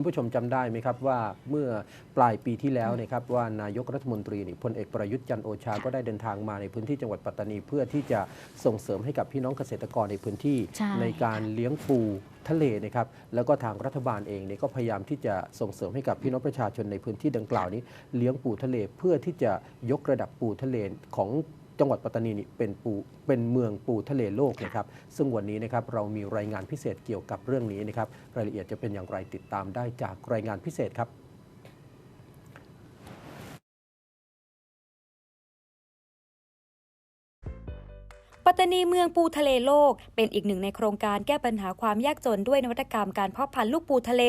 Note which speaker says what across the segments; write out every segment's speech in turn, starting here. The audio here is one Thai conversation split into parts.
Speaker 1: คุณผู้ชมจำได้ไหมครับว่าเมื่อปลายปีที่แล้วนะครับว่านายกรัฐมนตรีนี่พลเอกประยุทธ์จันทร์โอชาก็ได้เดินทางมาในพื้นที่จังหวัดปัตตานี เพื่อที่จะส่งเสริมให้กับพี่น้องเกษตรกรในพื้นที่
Speaker 2: ใช่
Speaker 1: การเลี้ยงปูทะเลนะครับแล้วก็ทางรัฐบาลเองเนี่ยก็พยายามที่จะส่งเสริมให้กับพี่น้องประชาชนในพื้นที่ดังกล่าวนี้ เลี้ยงปูทะเลเพื่อที่จะยกระดับปูทะเลของ จังหวัดปัตตานีนี่เป็นปูเป็นเมืองปูทะเลโลกนะครับ ซึ่งวันนี้นะครับเรามีรายงานพิเศษเกี่ยวกับเรื่องนี้นะครับ รายละเอียดจะเป็นอย่างไรติดตามได้จากรายงานพิเศษครับ
Speaker 2: ปัตตานีเมืองปูทะเลโลก เป็นอีกหนึ่งในโครงการแก้ปัญหาความยากจนด้วยนวัตกรรมการเพาะพันธุ์ลูกปูทะเล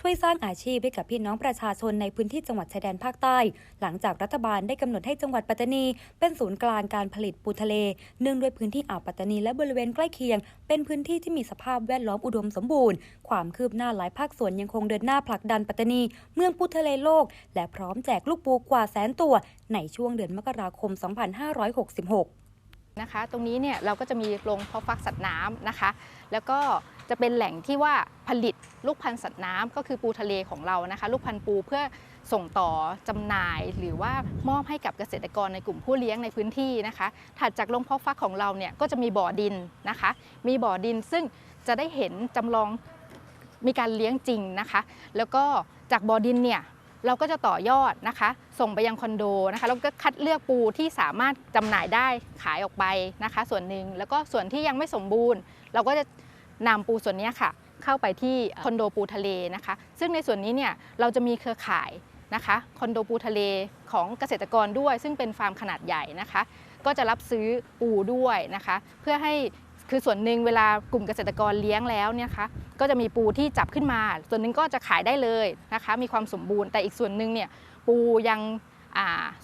Speaker 2: ช่วยสร้างอาชีพให้กับพี่น้องประชาชนในพื้นที่จังหวัดชายแดนภาคใต้ หลังจากรัฐบาลได้กำหนดให้จังหวัดปัตตานี เป็นศูนย์กลางการผลิตปูทะเล เนื่องด้วยพื้นที่อ่าวปัตตานีและบริเวณใกล้เคียง เป็นพื้นที่ที่มีสภาพแวดล้อมอุดมสมบูรณ์ ความคืบหน้าหลายภาคส่วนยังคงเดินหน้าผลักดันปัตตานี เมืองปูทะเลโลก และพร้อมแจกลูกปูกว่าแสนตัว ในช่วงเดือนมกราคม 2566
Speaker 3: นะคะ ตรงนี้เนี่ยเราก็จะมีโรงเพาะฟักสัตว์น้ำนะคะ แล้วก็จะเป็นแหล่งที่ว่าผลิตลูกพันธุ์สัตว์น้ำก็คือปูทะเลของเรานะคะ ลูกพันธุ์ปูเพื่อส่งต่อจำหน่าย หรือว่ามอบให้กับเกษตรกรในกลุ่มผู้เลี้ยงในพื้นที่นะคะ ถัดจากโรงเพาะฟักของเราเนี่ยก็จะมีบ่อดินนะคะ มีบ่อดินซึ่งจะได้เห็นจำลองมีการเลี้ยงจริงนะคะ แล้วก็จากบ่อดินเนี่ย เราก็จะต่อยอดนะคะ ส่งไปยังคอนโดนะคะแล้วก็คัดเลือกปูที่สามารถจำหน่ายได้ขายออกไปนะคะ ส่วนหนึ่งแล้วก็ส่วนที่ยังไม่สมบูรณ์ เราก็จะนำปูส่วนนี้ค่ะ เข้าไปที่คอนโดปูทะเลนะคะ ซึ่งในส่วนนี้เนี่ยเราจะมีเครือข่ายนะคะคอนโดปูทะเลของเกษตรกรด้วย ซึ่งเป็นฟาร์มขนาดใหญ่นะคะ ก็จะรับซื้อปูด้วยนะคะ เพื่อให้ คือส่วนหนึ่งเวลากลุ่มเกษตรกรเลี้ยงแล้วเนี่ยคะก็จะมีปูที่จับขึ้นมา ส่วนหนึ่งก็จะขายได้เลยนะคะ มีความสมบูรณ์แต่อีกส่วนหนึ่งเนี่ยปูยัง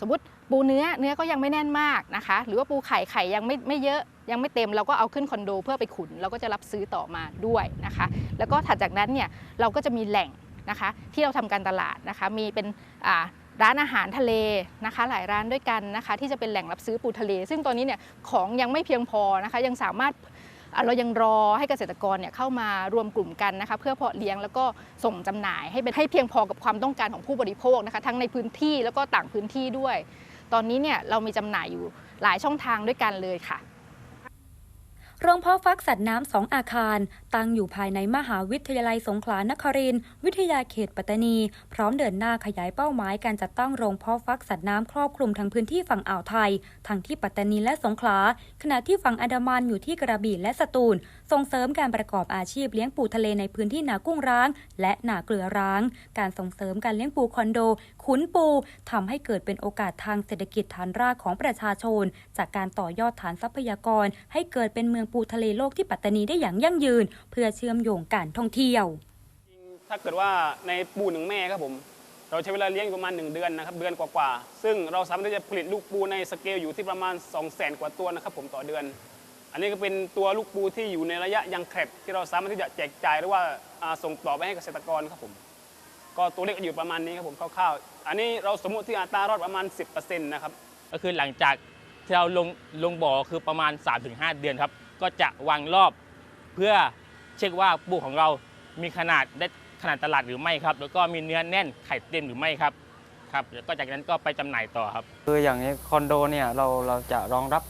Speaker 3: สมมติปูเนื้อเนื้อก็ยังไม่แน่นมากนะคะ หรือว่าปูไข่ไข่ยังไม่ไม่เยอะยังไม่เต็มเราก็เอาขึ้นคอนโดเพื่อไปขุนเราก็จะรับซื้อต่อมาด้วยนะคะ แล้วก็ถัดจากนั้นเนี่ยเราก็จะมีแหล่งนะคะ ที่เราทำการตลาดนะคะ มีเป็น ร้านอาหารทะเลนะคะ หลายร้านด้วยกันนะคะ ที่จะเป็นแหล่งรับซื้อปูทะเล ซึ่งตอนนี้เนี่ยของยังไม่เพียงพอนะคะ ยังสามารถเรายังรอให้เกษตรกรเนี่ยเข้ามารวมกลุ่มกันนะคะ เพื่อเพาะเลี้ยงแล้วก็ส่งจำหน่ายให้เป็นให้เพียงพอกับความต้องการของผู้บริโภคนะคะ ทั้งในพื้นที่แล้วก็ต่างพื้นที่ด้วย ตอนนี้เนี่ยเรามีจำหน่ายอยู่หลายช่องทางด้วยกันเลยค่ะ
Speaker 2: โรงเพาะฟักสัตว์น้ำสองอาคาร ตั้งอยู่ภายในมหาวิทยาลัยสงขลานครินทร์วิทยาเขตปัตตานี พร้อมเดินหน้าขยายเป้าหมายการจัดตั้งโรงเพาะฟักสัตว์น้ำครอบคลุมทั้งพื้นที่ฝั่งอ่าวไทย ทั้งที่ปัตตานีและสงขลา ขณะที่ฝั่งอันดามันอยู่ที่กระบี่และสตูล ส่งเสริมการประกอบอาชีพเลี้ยงปูทะเลในพื้นที่นากุ้งร้าง และนาเกลือร้าง การส่งเสริมการเลี้ยงปูคอนโด ขุนปูทำให้เกิดเป็นโอกาสทางเศรษฐกิจฐานรากของประชาชน จากการต่อยอดฐานทรัพยากร ให้เกิดเป็นเมืองปูทะเลโลกที่ปัตตานีได้อย่างยั่งยืน เพื่อเชื่อมโยงการท่องเที่ยว
Speaker 4: ถ้าเกิดว่าในปูหนึ่งแม่ครับผมเราใช้เวลาเลี้ยงอยู่ประมาณ 1 เดือนนะครับเดือนกว่าๆซึ่งเราสามารถที่จะผลิตลูกปูในสเกลอยู่ที่ประมาณ 2 0 0แสนกว่าตัวนะครับผมต่อเดือน อันนี้ก็เป็นตัวลูกปูที่อยู่ในระยะยังแครบที่เราสามารถที่จะแจกจ่ายหรือว่าอ่าส่งต่อไปให้เกษตรกรครับผมก็ตัวเลขอยู่ประมาณนี้ครับผมคร่าวๆ อันนี้เราสมมติที่อัตรารอดประมาณ 10%นะครับ
Speaker 5: ก็คือหลังจากที่เราลงลงบ่อคือประมาณ 3-5 เดือนครับ ก็จะวางรอบเพื่อเช็คว่าปูของเรามีขนาดได้ขนาดตลาดหรือไม่ครับ แล้วก็มีเนื้อแน่นไข่เต็มหรือไม่ครับครับแล้วก็จากนั้นก็ไปจำหน่ายต่อครับ
Speaker 6: คืออย่างนี้คอนโดเนี่ยเราเราจะรองรับ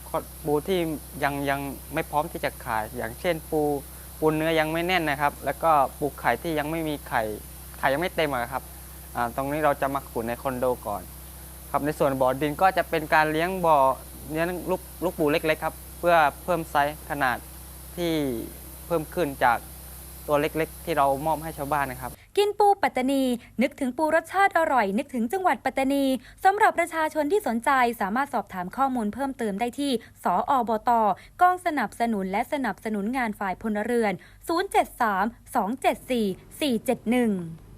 Speaker 6: ปูที่ยังยังไม่พร้อมที่จะขาย อย่างเช่นปูปูเนื้อยังไม่แน่นนะครับ แล้วก็ปูไข่ที่ยังไม่มีไข่ไข่ยังไม่เต็มอะครับตรงนี้เราจะมาขุนในคอนโดก่อน ครับในส่วนบ่อดินก็จะเป็นการเลี้ยงบ่อเลี้ยงลูกลูกปูเล็กๆครับ เพื่อเพิ่มไซส์ขนาดที่เพิ่มขึ้นจากตัวเล็กๆ ที่เรามอบให้ชาวบ้านนะครับ
Speaker 2: กินปูปัตตานี นึกถึงปูรสชาติอร่อย นึกถึงจังหวัดปัตตานีสำหรับประชาชนที่สนใจสามารถสอบถามข้อมูลเพิ่มเติมได้ที่ สอบตกองสนับสนุนและสนับสนุนงานฝ่ายพลเรือน 073 274 471